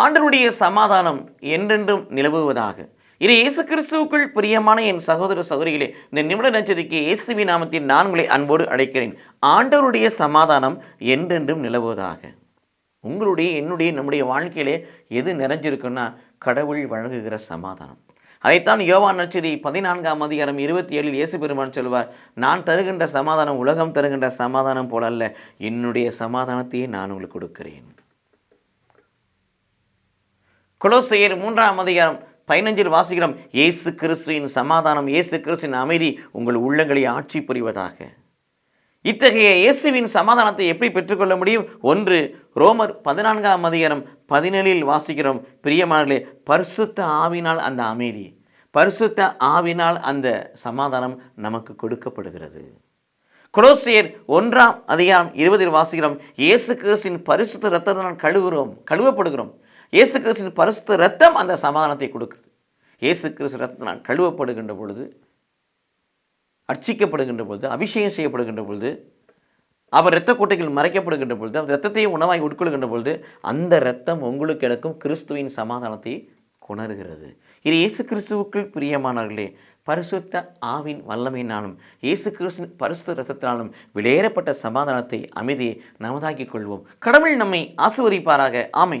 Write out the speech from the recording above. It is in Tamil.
ஆண்டனுடைய சமாதானம் என்றென்றும் நிலவுவதாக. இது இயேசு கிறிஸ்துவுக்குள் பிரியமான என் சகோதர சகோதரிகளே இந்த நிமிட நட்சத்திற்கு இயேசுவி நாமத்தின் நான் உங்களை அன்போடு அழைக்கிறேன். ஆண்டவருடைய சமாதானம் என்றென்றும் நிலவுவதாக. உங்களுடைய என்னுடைய நம்முடைய வாழ்க்கையிலே எது நிறைஞ்சிருக்குன்னா கடவுள் வழங்குகிற சமாதானம். அதைத்தான் யோவான் நச்சதி பதினான்காம் அதிகாரம் இருபத்தி ஏழில் இயேசு பெருமான் சொல்வார் நான் தருகின்ற சமாதானம் உலகம் தருகின்ற சமாதானம் போல அல்ல என்னுடைய சமாதானத்தையே நான் உங்களுக்கு கொடுக்கிறேன். குலோசையர் மூன்றாம் அதிகாரம் பதினஞ்சில் வாசிக்கிறோம் இயேசு கிறிஸ்துவின் சமாதானம் இயேசு கிறிஸ்துவின் அமைதி உங்கள் உள்ளங்களை ஆட்சி புரிவதாக. இத்தகைய இயேசுவின் சமாதானத்தை எப்படி பெற்றுக்கொள்ள முடியும்? ஒன்று ரோமர் பதினான்காம் அதிகாரம் பதினேழில் வாசிக்கிறோம் பிரியமானர்களே பரிசுத்த ஆவினால் அந்த அமைதி பரிசுத்த ஆவினால் அந்த சமாதானம் நமக்கு கொடுக்கப்படுகிறது. கொலோசியர் ஒன்றாம் அதிகாரம் இருபதில் வாசிக்கிறோம் இயேசு கிறிஸ்தின் பரிசுத்த ரத்தத்தினால் கழுவுகிறோம் கழுவப்படுகிறோம் இயேசு கிறிஸ்துவின் பரிசுத்த ரத்தம் அந்த சமாதானத்தை கொடுக்குது. இயேசு கிறிஸ்து ரத்தத்தினால் கழுவப்படுகின்ற பொழுது அர்ச்சிக்கப்படுகின்ற பொழுது அபிஷேகம் செய்யப்படுகின்ற பொழுது அவர் இரத்த கூட்டைகள் மறைக்கப்படுகின்ற பொழுது அவர் ரத்தத்தையும் உணவாய் உட்கொள்கின்ற பொழுது அந்த ரத்தம் உங்களுக்கு எனக்கும் கிறிஸ்துவின் சமாதானத்தை கொணர்கிறது. இது இயேசு கிறிஸ்துவுக்குள் பிரியமானவர்களே பரிசுத்த ஆவின் வல்லமையினாலும் இயேசு கிறிஸ்து பரிசுத்த ரத்தத்தினாலும் வெளியேறப்பட்ட சமாதானத்தை அமைதியை நமதாக்கிக் கொள்வோம். கடவுள் நம்மை ஆசிர்வதிப்பாராக. ஆமை